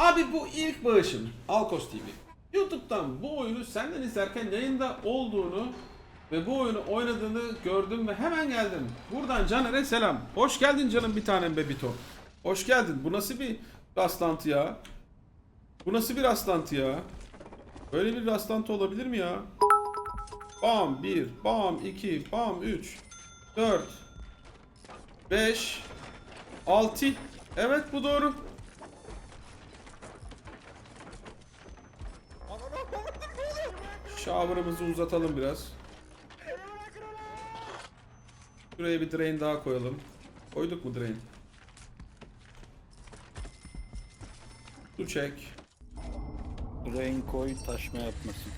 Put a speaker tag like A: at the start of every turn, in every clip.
A: Abi bu ilk bağışım Alkos TV. YouTube'dan bu oyunu senden izlerken yayında olduğunu ve bu oyunu oynadığını gördüm ve hemen geldim. Buradan Caner'e selam. Hoş geldin canım bir tanem bebito. Hoş geldin. Bu nasıl bir rastlantı ya? Bu nasıl bir rastlantı ya? Böyle bir rastlantı olabilir mi ya? Bam 1, bam 2, bam 3, 4, 5, 6. Evet bu doğru. Shower'ımızı uzatalım biraz. Şuraya bir drain daha koyalım. Koyduk mu drain? Su çek.
B: Drain koy taşma yapmasın.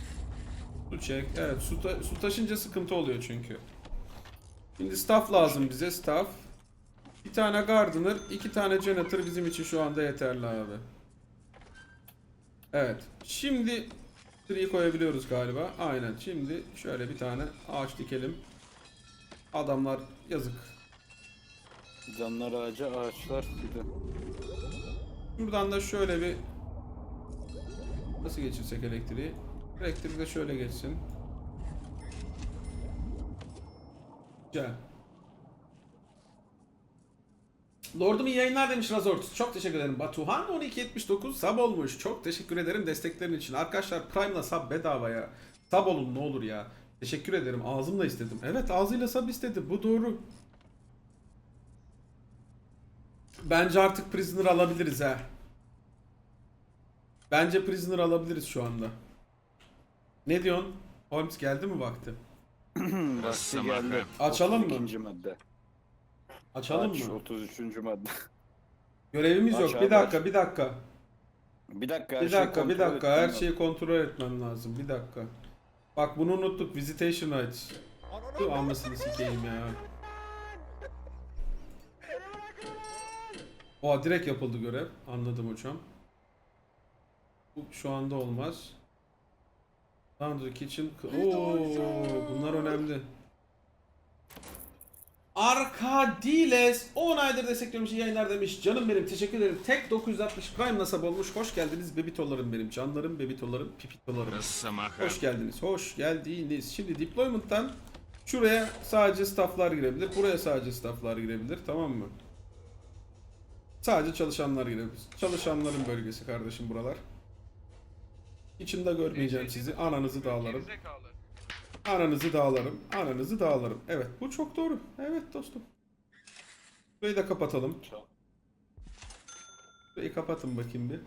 A: Su çek. Evet su, ta- su taşınca sıkıntı oluyor çünkü. Şimdi staff lazım bize staff. Bir tane gardener, iki tane janitor bizim için şu anda yeterli abi. Evet. Şimdi tree koyabiliyoruz galiba. Aynen. Şimdi şöyle bir tane ağaç dikelim. Adamlar yazık.
B: Canlar ağaca ağaçlar bir de.
A: Şuradan da şöyle bir nasıl geçirsek elektriği? Elektrik de şöyle geçsin. Güzel. Lordum iyi yayınlar demiş Razort. Çok teşekkür ederim. Batuhan 1279 sub olmuş. Çok teşekkür ederim desteklerin için. Arkadaşlar Prime'la sub bedavaya. Sub olun ne olur ya. Teşekkür ederim. Ağzımla istedim. Evet ağzıyla sub istedi. Bu doğru. Bence artık Prisoner alabiliriz ha. Bence Prisoner alabiliriz şu anda. Ne diyorsun? Holmes geldi mi vakti?
B: Vakti geldi.
A: Açalım mı?
B: 32. madde.
A: Açalım
B: Aç,
A: mı?
B: 33. madde.
A: Görevimiz
B: Aç
A: yok.
B: abi,
A: Bir dakika,
B: aç.
A: bir dakika.
B: Bir dakika her
A: Bir
B: şeyi
A: dakika, bir
B: kontrol
A: dakika.
B: etmem
A: Her
B: lazım.
A: şeyi kontrol etmem lazım. Bir dakika. Bak bunu unuttuk. Visitation rights. Dur almasını sikeyim ya. Oha direkt yapıldı görev. Anladım hocam. Bu şu anda olmaz. Laundry kitchen. Oo, bunlar önemli. Arkadiles 10 aydır destekliyormuş iyi yayınlar demiş. Canım benim teşekkür ederim. Tek 960 Prime nasab olmuş. Hoş geldiniz bebitolarım benim. Canlarım bebitolarım pipitolarım. Hoş geldiniz. Hoş geldiniz. Şimdi deployment'tan şuraya sadece stafflar girebilir. Buraya sadece stafflar girebilir. Tamam mı? Sadece çalışanlar girebilir. Çalışanların bölgesi kardeşim buralar. İçimde görmeyeceğim sizi. Ananızı dağlarım. Ananızı dağlarım. Ananızı dağlarım. Evet bu çok doğru. Evet dostum. Burayı da kapatalım. Burayı kapatın bakayım bir.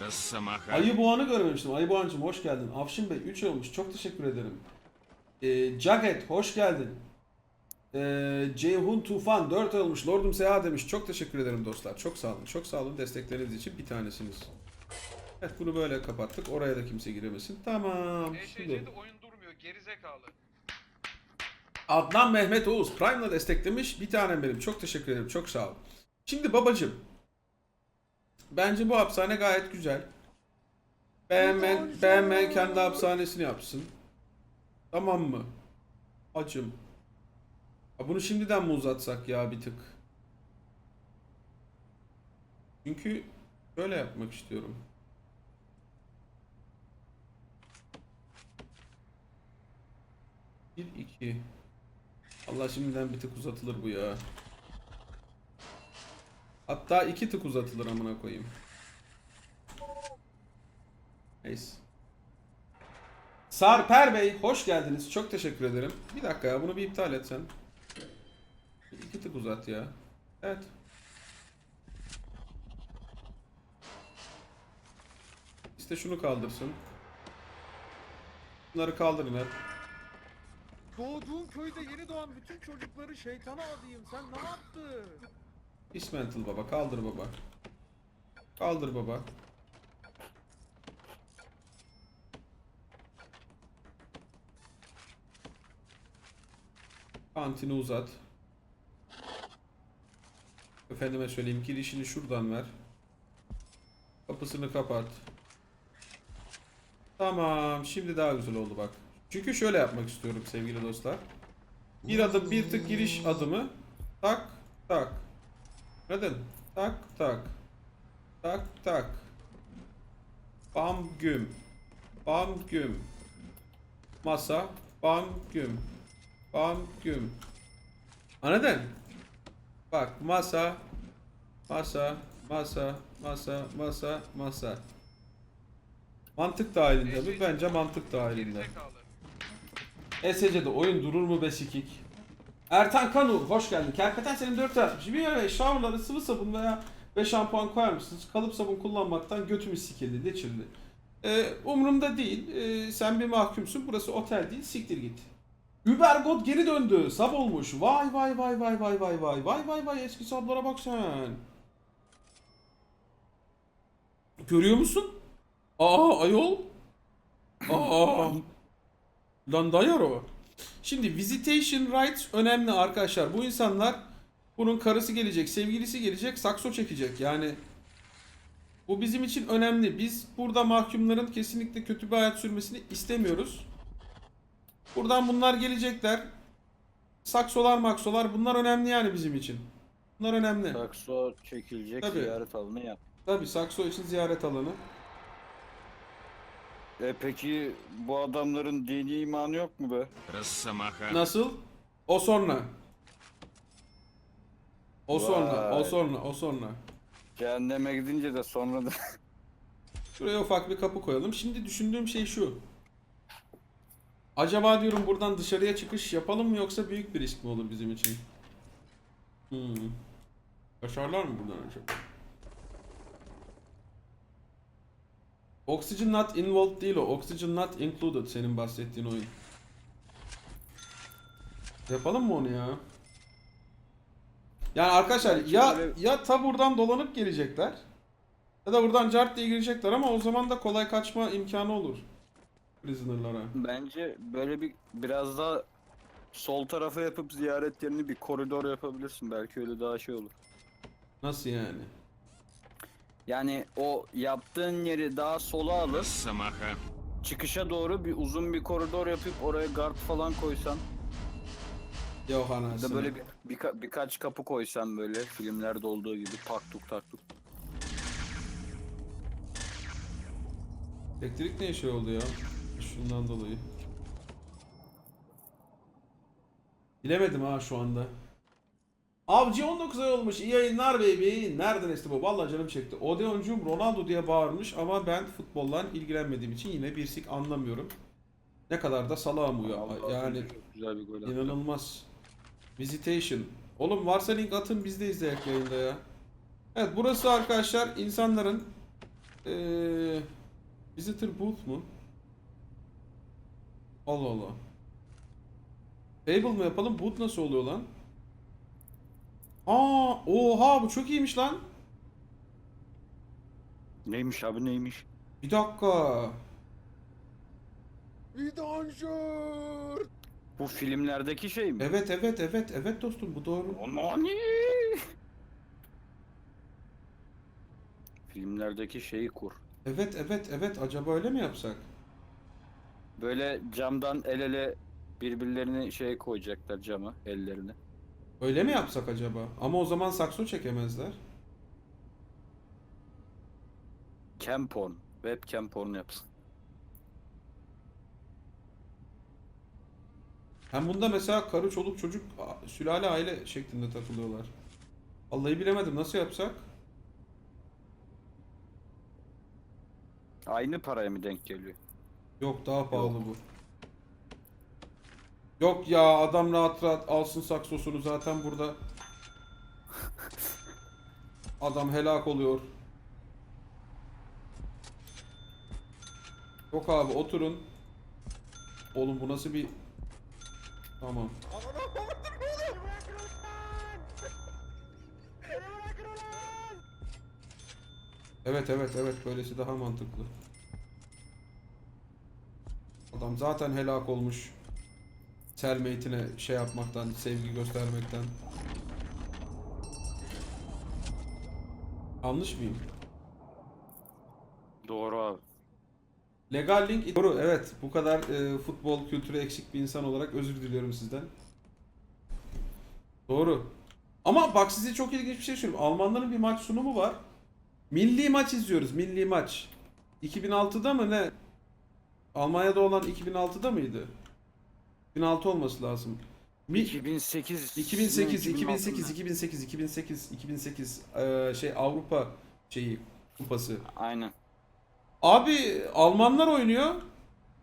C: Ressamaha.
A: Ayı Boğan'ı görmemiştim. Ayı Boğan'cım hoş geldin. Afşin Bey 3 olmuş. Çok teşekkür ederim. Ee, Jaget hoş geldin. Ee, Ceyhun Tufan 4 olmuş. Lordum Seha demiş. Çok teşekkür ederim dostlar. Çok sağ olun. Çok sağ olun destekleriniz için bir tanesiniz. Evet bunu böyle kapattık. Oraya da kimse giremesin. Tamam. Şimdi.
D: EşC'de oyun durmuyor gerizekalı.
A: Adnan Mehmet Oğuz Prime'la desteklemiş. Bir tanem benim. Çok teşekkür ederim. Çok sağ ol. Şimdi babacım. Bence bu hapishane gayet güzel. Beğenmen, beğenmeyen kendi hapishanesini yapsın. Tamam mı? Acım. Ya bunu şimdiden mi uzatsak ya bir tık? Çünkü böyle yapmak istiyorum. Bir, iki. Allah şimdiden bir tık uzatılır bu ya. Hatta iki tık uzatılır amına koyayım. Neyse. Sarper Bey hoş geldiniz. Çok teşekkür ederim. Bir dakika ya bunu bir iptal et sen. İki tık uzat ya. Evet. İşte şunu kaldırsın. Bunları kaldırın hep.
E: Doğduğum köyde yeni doğan bütün çocukları şeytana adayım. Sen ne yaptın?
A: Dismantle baba. Kaldır baba. Kaldır baba. Kantini uzat. Efendime söyleyeyim girişini şuradan ver. Kapısını kapat. Tamam. Şimdi daha güzel oldu bak. Çünkü şöyle yapmak istiyorum sevgili dostlar. Bir adım bir tık giriş adımı. Tak tak. Neden? Tak tak. Tak tak. Bam güm. Bam güm. Masa. Bam güm. Bam güm. Anladın? Bak masa. Masa. Masa. Masa. Masa. Masa. Mantık dahilinde mi? Bence mantık dahilinde. ESC'de oyun durur mu be sikik? Ertan Kanur hoş geldin. Kerpeten senin 4 atmış. Bir ara şavurları sıvı sabun veya ve şampuan koyar mısınız? Kalıp sabun kullanmaktan götümü sikildi, geçirdi. Ee, umurumda değil. Ee, sen bir mahkumsun. Burası otel değil. Siktir git. Ubergot geri döndü. Sab olmuş. Vay vay vay vay vay vay vay vay vay vay eski sablara bak sen. Görüyor musun? Aa ayol. Aa. Lan dayar o. Şimdi visitation rights önemli arkadaşlar. Bu insanlar bunun karısı gelecek, sevgilisi gelecek, sakso çekecek. Yani bu bizim için önemli. Biz burada mahkumların kesinlikle kötü bir hayat sürmesini istemiyoruz. Buradan bunlar gelecekler. Saksolar maksolar bunlar önemli yani bizim için. Bunlar önemli.
B: Sakso çekilecek
A: Tabii.
B: ziyaret alanı yap.
A: Tabii sakso için ziyaret alanı.
B: E peki bu adamların dini imanı yok mu be?
C: Ressamaha.
A: Nasıl? O sonra. O Vay. sonra, o sonra, o sonra.
B: Cehenneme gidince de sonra da.
A: Şuraya ufak bir kapı koyalım. Şimdi düşündüğüm şey şu. Acaba diyorum buradan dışarıya çıkış yapalım mı yoksa büyük bir risk mi olur bizim için? Hmm. Başarlar mı buradan acaba? Oxygen not involved değil o. Oxygen not included senin bahsettiğin oyun. Yapalım mı onu ya? Yani arkadaşlar ya ya ta buradan dolanıp gelecekler. Ya da buradan cart diye girecekler ama o zaman da kolay kaçma imkanı olur. Prisoner'lara.
B: bence böyle bir biraz daha sol tarafa yapıp ziyaret yerini bir koridor yapabilirsin. Belki öyle daha şey olur.
A: Nasıl yani?
B: Yani o yaptığın yeri daha sola alıp
C: Samaha.
B: çıkışa doğru bir uzun bir koridor yapıp oraya guard falan koysan
A: Yok
B: da böyle bir, birka- birkaç kapı koysan böyle filmlerde olduğu gibi tak tuk tak tuk.
A: Elektrik ne şey oldu ya? Şundan dolayı. Bilemedim ha şu anda. Avcı 19 ay olmuş. İyi yayınlar baby. Nereden esti bu? Vallahi canım çekti. Odeon'cum Ronaldo diye bağırmış ama ben futbolla ilgilenmediğim için yine bir sik anlamıyorum. Ne kadar da salağım bu ya. Yani
B: güzel bir gol attı.
A: İnanılmaz. Visitation. Oğlum varsa link atın biz de izleyek yayında ya. Evet burası arkadaşlar insanların eee Visitor booth mu? Allah Allah. Table mı yapalım? Booth nasıl oluyor lan? Aa, oha bu çok iyiymiş lan.
B: Neymiş abi neymiş?
A: Bir dakika.
E: Vidanjör.
B: Bu filmlerdeki şey mi?
A: Evet evet evet evet dostum bu doğru.
B: Onani. Filmlerdeki şeyi kur.
A: Evet evet evet acaba öyle mi yapsak?
B: Böyle camdan el ele birbirlerini şey koyacaklar cama ellerini.
A: Öyle mi yapsak acaba? Ama o zaman sakso çekemezler.
B: Cam porn. Webcam porn yapsın.
A: Hem bunda mesela karı, çoluk, çocuk, a- sülale, aile şeklinde takılıyorlar. Vallahi bilemedim nasıl yapsak?
B: Aynı paraya mı denk geliyor?
A: Yok daha pahalı bu. Yok ya adam rahat rahat alsın saksosunu zaten burada. Adam helak oluyor. Yok abi oturun. Oğlum bu nasıl bir... Tamam. Evet evet evet böylesi daha mantıklı. Adam zaten helak olmuş. Cellmate'ine şey yapmaktan, sevgi göstermekten. Yanlış mıyım?
B: Doğru abi.
A: Legal link doğru evet bu kadar e, futbol kültürü eksik bir insan olarak özür diliyorum sizden. Doğru. Ama bak size çok ilginç bir şey söyleyeyim. Almanların bir maç sunumu var. Milli maç izliyoruz. Milli maç. 2006'da mı ne? Almanya'da olan 2006'da mıydı? 2006 olması lazım. Mi-
B: 2008
A: 2008,
B: 2006
A: 2008, 2008, 2008, 2008 eee, şey Avrupa şeyi kupası.
B: Aynen.
A: Abi Almanlar oynuyor.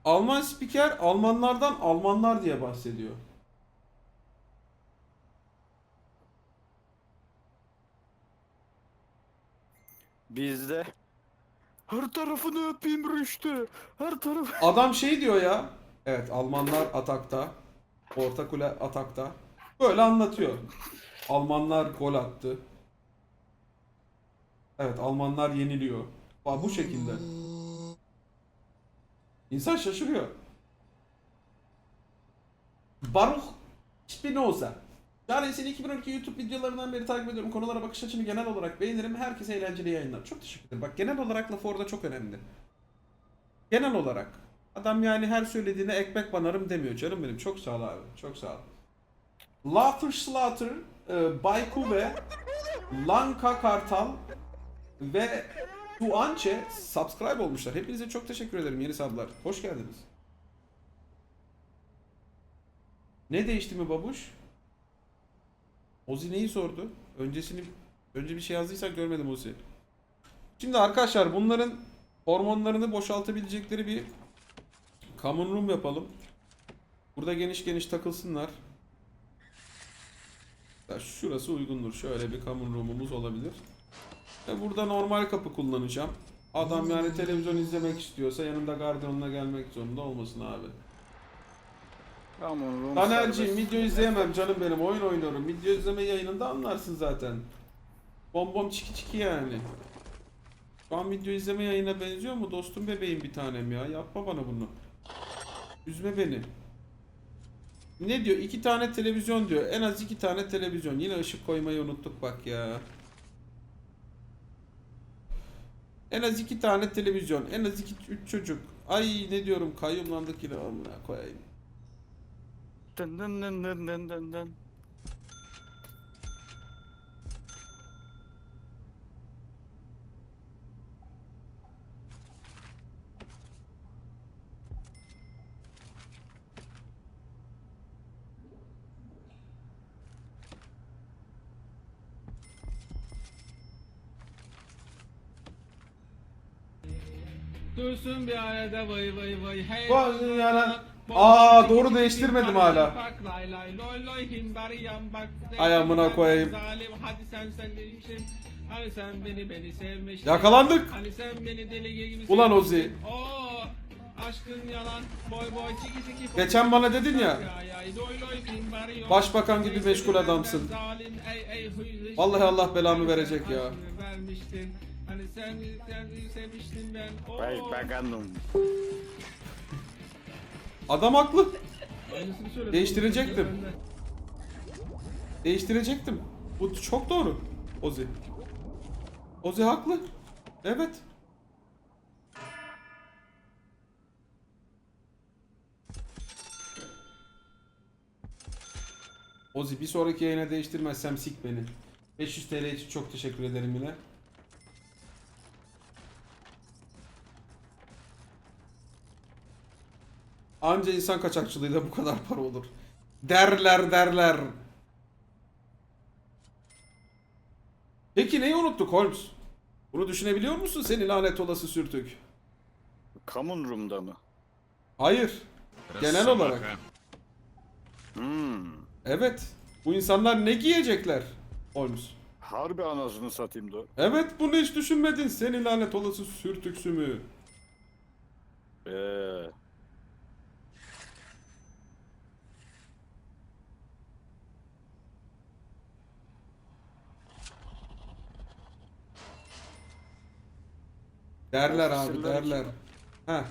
A: Alman spiker Almanlardan Almanlar diye bahsediyor.
B: Bizde her tarafını öpeyim Rüştü. Her tarafı.
A: Adam şey diyor ya. Evet Almanlar atakta. Orta kule atakta. Böyle anlatıyor. Almanlar gol attı. Evet Almanlar yeniliyor. Bu şekilde. İnsan şaşırıyor. Baruch Spinoza. Yani seni 2012 YouTube videolarından beri takip ediyorum. Konulara bakış açını genel olarak beğenirim. Herkese eğlenceli yayınlar. Çok teşekkür ederim. Bak genel olarak lafı orada çok önemli. Genel olarak. Adam yani her söylediğine ekmek banarım demiyor. Canım benim. Çok sağ ol abi. Çok sağ ol. Laughter Slaughter, e, Bayku ve Lanka Kartal ve Tuançe subscribe olmuşlar. Hepinize çok teşekkür ederim yeni sablar. Hoş geldiniz. Ne değişti mi babuş? Ozi neyi sordu? Öncesini önce bir şey yazdıysak görmedim Ozi. Şimdi arkadaşlar bunların hormonlarını boşaltabilecekleri bir common room yapalım. Burada geniş geniş takılsınlar. Ya şurası uygundur. Şöyle bir common room'umuz olabilir. E burada normal kapı kullanacağım. Adam yani televizyon izlemek istiyorsa yanında gardiyonla gelmek zorunda olmasın abi.
B: Tamam. Rum
A: Tanerciğim video izleyemem canım benim oyun oynuyorum. Video izleme yayınında anlarsın zaten. Bom bom çiki çiki yani. Şu an video izleme yayına benziyor mu dostum bebeğim bir tanem ya. Yapma bana bunu. Üzme beni. Ne diyor? İki tane televizyon diyor. En az iki tane televizyon. Yine ışık koymayı unuttuk bak ya. En az iki tane televizyon. En az iki üç çocuk. Ay ne diyorum kayyumlandık yine amına koyayım.
B: Dın dın dın dın dın dın.
D: Dursun bir arada vay vay vay hey.
A: Yalan.
D: Bom
A: Aa, doğru değiştirmedim hala.
D: bak lay lay loy loy himbari yambak.
A: Ay amına koyayım.
D: Zalim hadi sen sen değilsin. Hani sen beni beni sevmiştin.
A: Yakalandık.
D: Hani sen beni deli gibi
A: Ulan Ozi.
D: sevmiştin. Oo aşkın yalan. Boy boy çiki çiki.
A: Geçen bana dedin ya. Başbakan gibi meşgul adamsın. Vallahi Allah belamı verecek ya.
D: Vermiştin. Sen sen sevmiştin ben. Oo.
B: Başbakanım.
A: Adam haklı.
D: Aynısını.
A: Değiştirecektim. Değiştirecektim. Bu çok doğru. Ozi. Ozi haklı. Evet. Ozi bir sonraki yayına değiştirmezsem sik beni. 500 TL için çok teşekkür ederim yine. Anca insan kaçakçılığıyla bu kadar para olur. Derler derler. Peki neyi unuttuk Holmes? Bunu düşünebiliyor musun seni lanet olası sürtük?
B: Common Room'da mı?
A: Hayır. Genel olarak.
B: Hmm.
A: Evet. Bu insanlar ne giyecekler Holmes?
B: Harbi anasını satayım da.
A: Evet bunu hiç düşünmedin seni lanet olası sürtüksü mü?
B: Eee
A: Derler abi derler.
B: için.
A: Heh.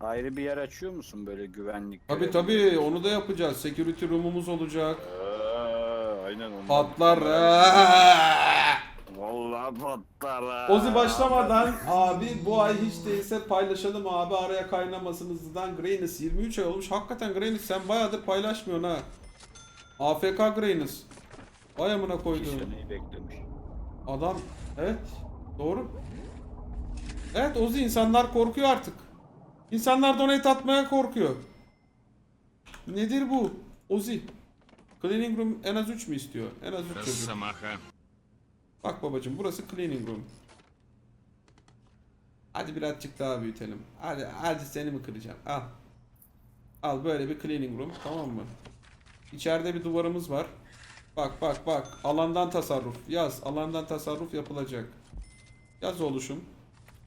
B: Ayrı bir yer açıyor musun böyle güvenlik?
A: Tabi tabi onu da yapacağız. Security room'umuz olacak.
B: Eee, aynen ondan.
A: Patlar.
B: Vallahi patlar. ha.
A: Ozi başlamadan abi bu ay hiç değilse paylaşalım abi araya kaynamasın hızlıdan Greynes 23 ay olmuş hakikaten Greynes sen bayağıdır paylaşmıyorsun ha AFK Greynes Vay amına
B: İki
A: koyduğum.
B: seneyi beklemiş.
A: Adam evet doğru. Evet Ozi insanlar korkuyor artık. İnsanlar donate atmaya korkuyor. Nedir bu? Ozi. Cleaning room en az 3 mü istiyor? En az 3 çocuk. Bak babacım burası cleaning room. Hadi birazcık daha büyütelim. Hadi, hadi seni mi kıracağım? Al. Al böyle bir cleaning room tamam mı? İçeride bir duvarımız var. Bak bak bak. Alandan tasarruf. Yaz. Alandan tasarruf yapılacak. Yaz oluşum.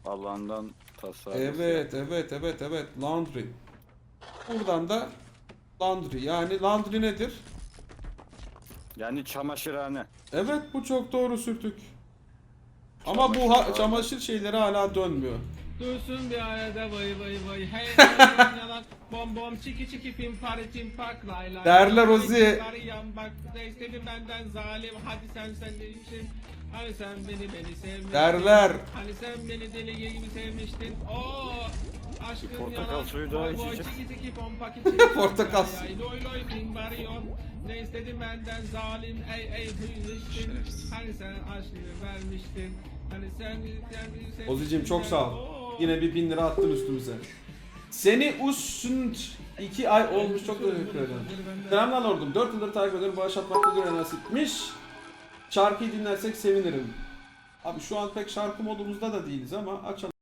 B: Alandan tasarruf.
A: Evet evet evet evet laundry. Buradan da laundry yani laundry nedir?
B: Yani çamaşırhane.
A: Evet bu çok doğru sürtük. Ama bu ha-
B: Çamaşır-
A: şeyleri hala dönmüyor.
D: Dursun bir arada vay vay vay Hey bom bom çiki çiki pim pari tim pak lay lay.
A: Derler Ozi.
D: Arayan bak ne istedin benden zalim. Hadi sen sen değilsin. Hani sen beni beni sevmiştin.
A: Derler.
D: Hani sen beni deli gibi sevmiştin. Oo Aşkın
B: portakal suyu daha içecek.
D: çiki çiki pom pak içi
A: Portakal suyu.
D: Loy loy pim bariyon Ne istedin benden zalim? Ey ey duymuştun Hani sen aşkını vermiştin. Hani sen sen
A: Ozi'cim çok sağ ol. Yine bir bin lira attın üstümüze. Seni usund 2 ay olmuş çok teşekkür ederim. Selamlar lordum. 4 yıldır takip ediyorum. Bağış atmak bugüne nasipmiş. Şarkıyı dinlersek sevinirim. Abi şu an pek şarkı modumuzda da değiliz ama açalım.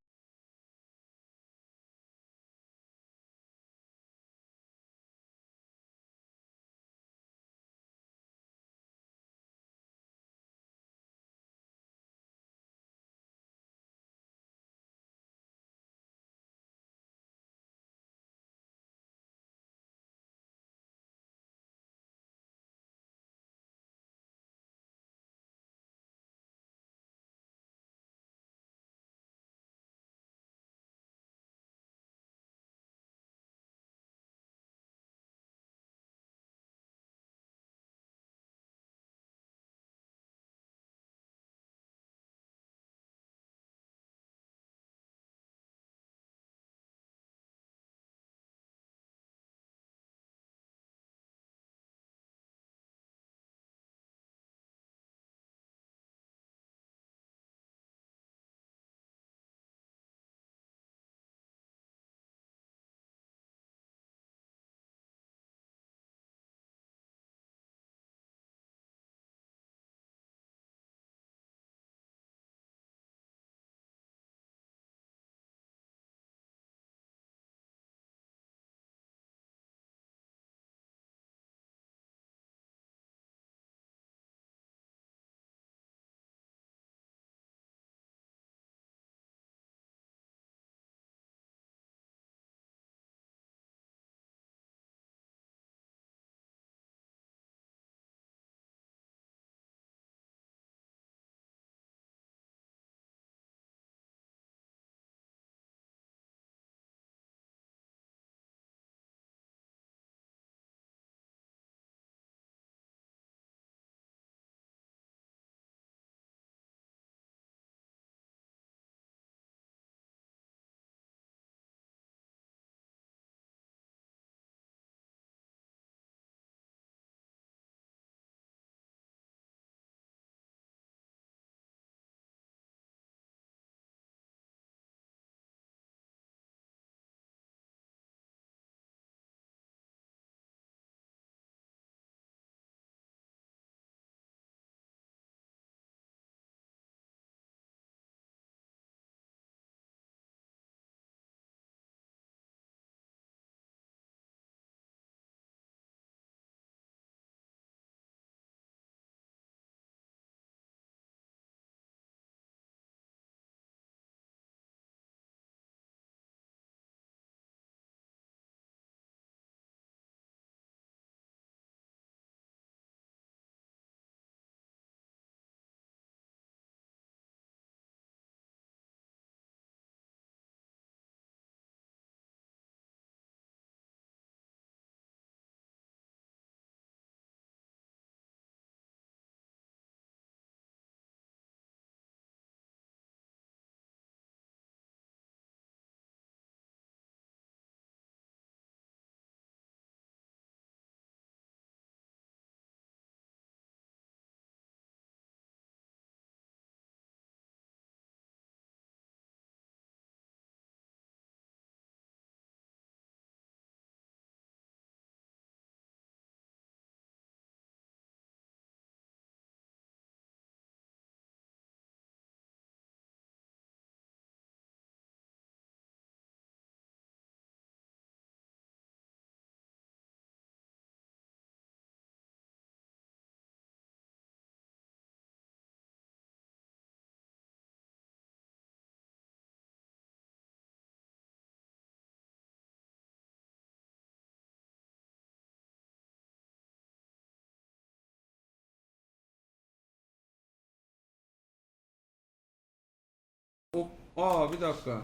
A: O, aa bir dakika.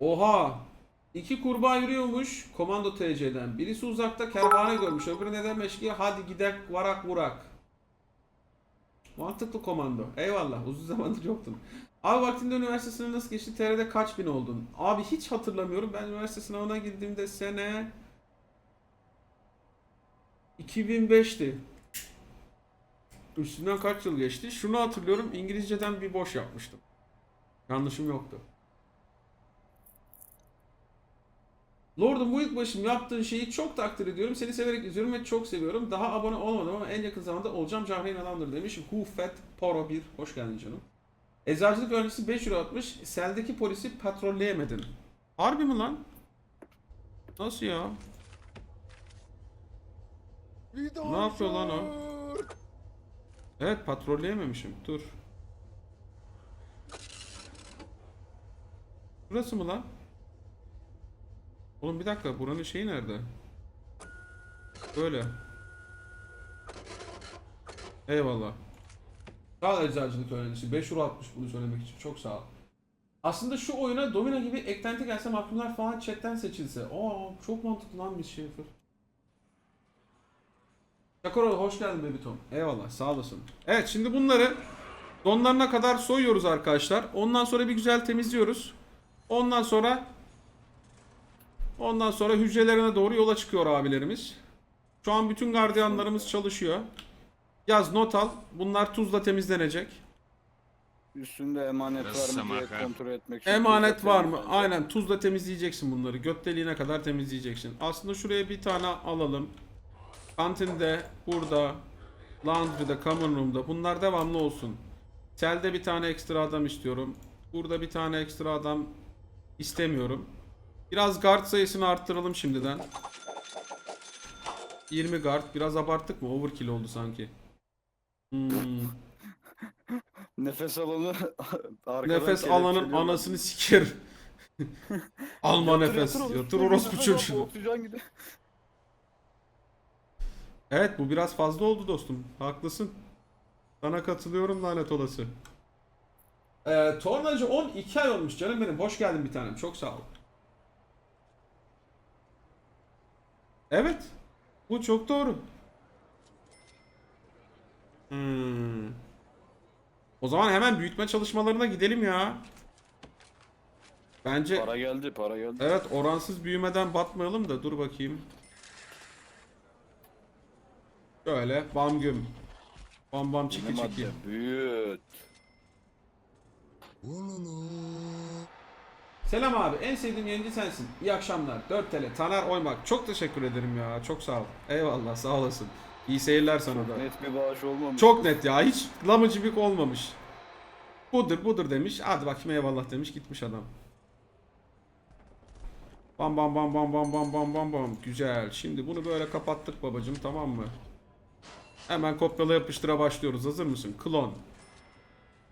A: Oha. İki kurbağa yürüyormuş komando TC'den. Birisi uzakta kervane görmüş. Öbürü ne demiş ki hadi gidek varak vurak. Mantıklı komando. Eyvallah. Uzun zamandır yoktun. Abi vaktinde üniversite sınavı nasıl geçti? TR'de kaç bin oldun? Abi hiç hatırlamıyorum. Ben üniversite sınavına girdiğimde sene 2005'ti. Üstünden kaç yıl geçti? Şunu hatırlıyorum. İngilizceden bir boş yapmıştım. Yanlışım yoktu. Lordum bu ilk başım yaptığın şeyi çok takdir ediyorum. Seni severek izliyorum ve çok seviyorum. Daha abone olmadım ama en yakın zamanda olacağım. Cahreyn adamdır demiş. Who Fat Poro 1. Hoş geldin canım. Eczacılık öğrencisi 5 euro atmış. Seldeki polisi patrolleyemedin. Harbi mi lan? Nasıl ya? Ne yapıyor lan o? Evet patrolleyememişim. Dur. Burası mı lan? Oğlum bir dakika buranın şeyi nerede? Böyle. Eyvallah. Sağ ol eczacılık öğrencisi. 5 euro atmış bunu söylemek için. Çok sağ ol. Aslında şu oyuna domino gibi eklenti gelse mahkumlar falan chatten seçilse. Aa çok mantıklı lan bir şey. Çakoroğlu hoş geldin Baby Tom. Eyvallah sağ olasın. Evet şimdi bunları donlarına kadar soyuyoruz arkadaşlar. Ondan sonra bir güzel temizliyoruz. Ondan sonra ondan sonra hücrelerine doğru yola çıkıyor abilerimiz. Şu an bütün gardiyanlarımız çalışıyor. Yaz not al. Bunlar tuzla temizlenecek.
B: Üstünde emanet var mı diye kontrol etmek için.
A: Emanet var mı? Aynen tuzla temizleyeceksin bunları. Göt deliğine kadar temizleyeceksin. Aslında şuraya bir tane alalım. Kantinde, burada, laundry'de, common room'da bunlar devamlı olsun. Telde bir tane ekstra adam istiyorum. Burada bir tane ekstra adam istemiyorum. Biraz guard sayısını arttıralım şimdiden. 20 guard. Biraz abarttık mı? Overkill oldu sanki. Hmm.
B: Nefes alanı
A: Nefes alanın anasını siker. Alma
B: Yatır,
A: nefes.
B: yatır,
A: Yatır
B: orospu çocuğu. Oksijen gidiyor.
A: Evet bu biraz fazla oldu dostum. Haklısın. Sana katılıyorum lanet olası. Ee, Tornacı 12 ay olmuş canım benim. Hoş geldin bir tanem. Çok sağ ol. Evet. Bu çok doğru. Hmm. O zaman hemen büyütme çalışmalarına gidelim ya. Bence
B: Para geldi para geldi.
A: Evet oransız büyümeden batmayalım da dur bakayım. Şöyle bam güm. Bam bam çiki çiki.
B: madde büyüt.
A: Selam abi en sevdiğim yayıncı sensin. İyi akşamlar. 4 TL. Taner Oymak. Çok teşekkür ederim ya. Çok sağ ol. Eyvallah sağ olasın. İyi seyirler sana da.
B: Net bir bağış olmamış.
A: Çok net ya. Hiç lamıcılık olmamış. Budur budur demiş. Hadi bakayım eyvallah demiş. Gitmiş adam. Bam bam bam bam bam bam bam bam bam. Güzel. Şimdi bunu böyle kapattık babacım tamam mı? Hemen kopyala yapıştıra başlıyoruz. Hazır mısın? Klon.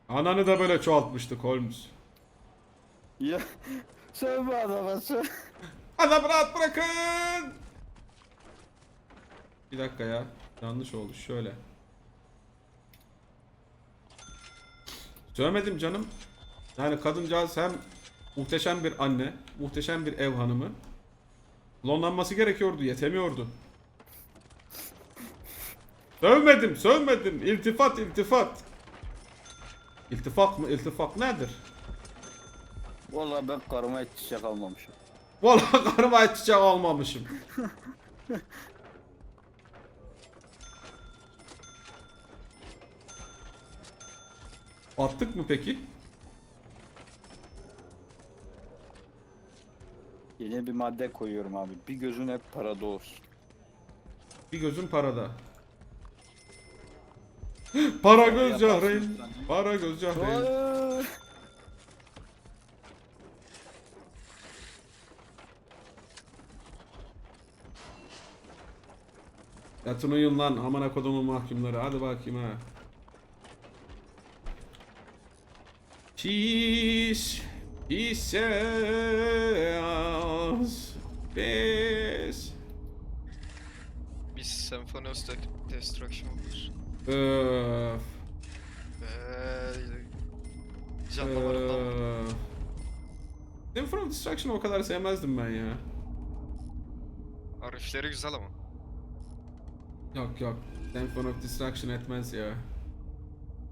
A: Ananı da böyle çoğaltmıştık Holmes.
B: Ya sen bu adama sen.
A: Adam rahat bırakın. Bir dakika ya. Yanlış oldu. Şöyle. Söylemedim canım. Yani kadıncağız hem muhteşem bir anne, muhteşem bir ev hanımı. Klonlanması gerekiyordu, yetemiyordu. Sövmedim, sövmedim. İltifat, iltifat. İltifak mı? İltifak nedir?
B: Vallahi ben karıma hiç çiçek almamışım.
A: Vallahi karıma hiç çiçek almamışım. Attık mı peki?
B: Yeni bir madde koyuyorum abi. Bir gözün hep parada olsun.
A: Bir gözüm parada. Para göz Cahreyn. Para göz Cahreyn. Yatın uyuyun lan amına kodumun mahkumları. Hadi bakayım ha. Peace. Peace. Peace.
F: Bir Symphony of Destruction olur.
A: Öf.
F: Ee.
A: Ee, Symphony of Destruction'ı o kadar sevmezdim ben ya.
F: Arifleri güzel ama.
A: Yok yok. Symphony of Destruction etmez ya.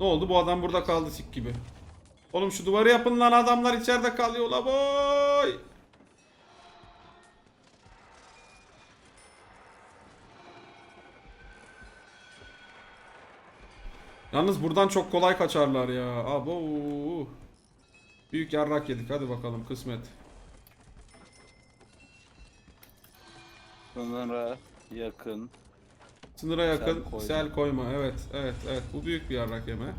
A: Ne oldu? Bu adam burada kaldı sik gibi. Oğlum şu duvarı yapın lan adamlar içeride kalıyor la boy. Yalnız buradan çok kolay kaçarlar ya. Abo. Büyük yarrak yedik. Hadi bakalım kısmet.
B: Sınıra yakın.
A: Sınıra yakın
B: koyma.
A: sel koyma. Evet, evet, evet. Bu büyük bir yarrak yeme.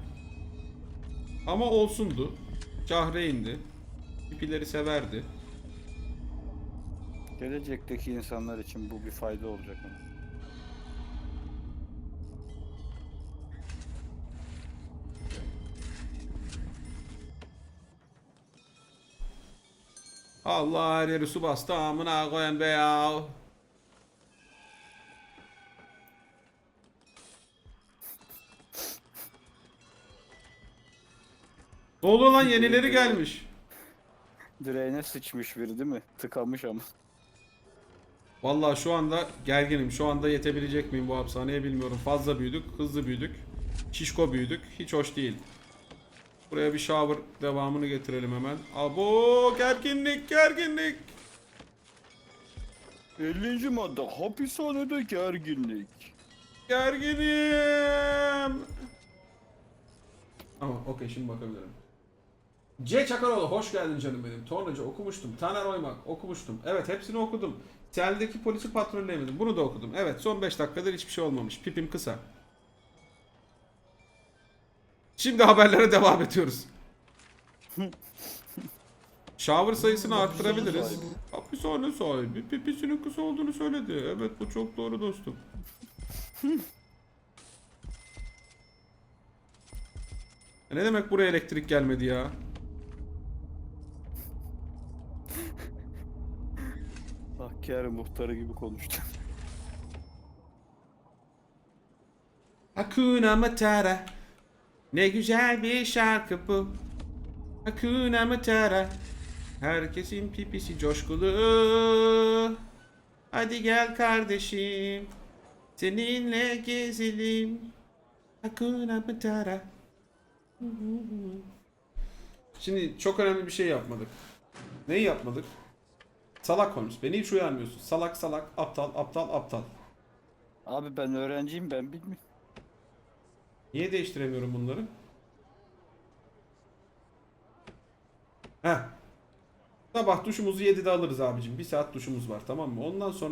A: Ama olsundu. Cahre indi. İpileri severdi.
B: Gelecekteki insanlar için bu bir fayda olacak ama.
A: Allah her yeri su bastı amına koyan be ya. Oluyor lan yenileri gelmiş.
B: Direğine sıçmış biri değil mi? Tıkamış ama.
A: Vallahi şu anda gerginim. Şu anda yetebilecek miyim bu hapishaneye bilmiyorum. Fazla büyüdük, hızlı büyüdük. Şişko büyüdük. Hiç hoş değil. Buraya bir shower devamını getirelim hemen. Abo gerginlik gerginlik.
B: 50. madde hapishanede gerginlik.
A: Gerginim. Ama okey şimdi bakabilirim. C Çakaroğlu hoş geldin canım benim. Tornacı okumuştum. Taner Oymak okumuştum. Evet hepsini okudum. Seldeki polisi patrolleyemedim. Bunu da okudum. Evet son 5 dakikadır hiçbir şey olmamış. Pipim kısa. Şimdi haberlere devam ediyoruz. Shower sayısını arttırabiliriz. Hapishane sahibi pipisinin kısa olduğunu söyledi. Evet bu çok doğru dostum. E Ne demek buraya elektrik gelmedi ya?
B: Hakkari muhtarı gibi konuştu.
A: Hakuna Matata Ne güzel bir şarkı bu Hakuna Matata Herkesin pipisi coşkulu Hadi gel kardeşim Seninle gezelim Hakuna Matata Şimdi çok önemli bir şey yapmadık. Neyi yapmadık? Salak Holmes. Beni hiç uyarmıyorsun. Salak salak, aptal, aptal, aptal.
B: Abi ben öğrenciyim ben bilmiyorum.
A: Niye değiştiremiyorum bunları? Heh. Sabah duşumuzu 7'de alırız abicim. Bir saat duşumuz var tamam mı? Ondan sonra